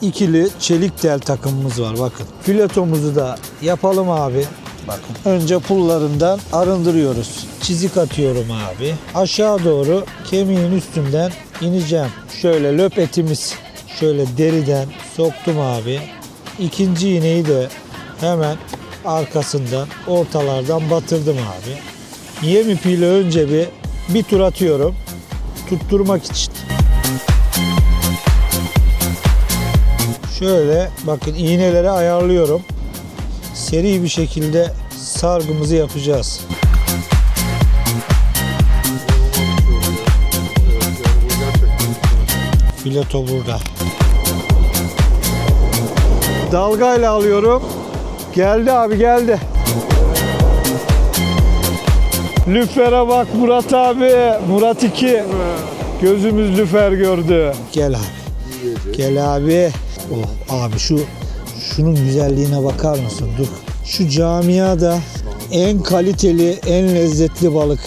İkili çelik tel takımımız var bakın. Filetomuzu da yapalım abi. Bakın önce pullarından arındırıyoruz. Çizik atıyorum abi. Aşağı doğru kemiğin üstünden ineceğim. Şöyle löp etimiz şöyle deriden soktum abi. İkinci iğneyi de hemen arkasından ortalardan batırdım abi. Yem ipiyle önce bir bir tur atıyorum. Tutturmak için. Şöyle bakın iğneleri ayarlıyorum. Seri bir şekilde sargımızı yapacağız. Fileto burada. Dalgayla alıyorum. Geldi abi geldi. Lüfer'e bak Murat abi. Murat 2. Gözümüz lüfer gördü. Gel abi. Gel abi. Oh abi şu şunun güzelliğine bakar mısın? Dur. Şu camiada en kaliteli, en lezzetli balık.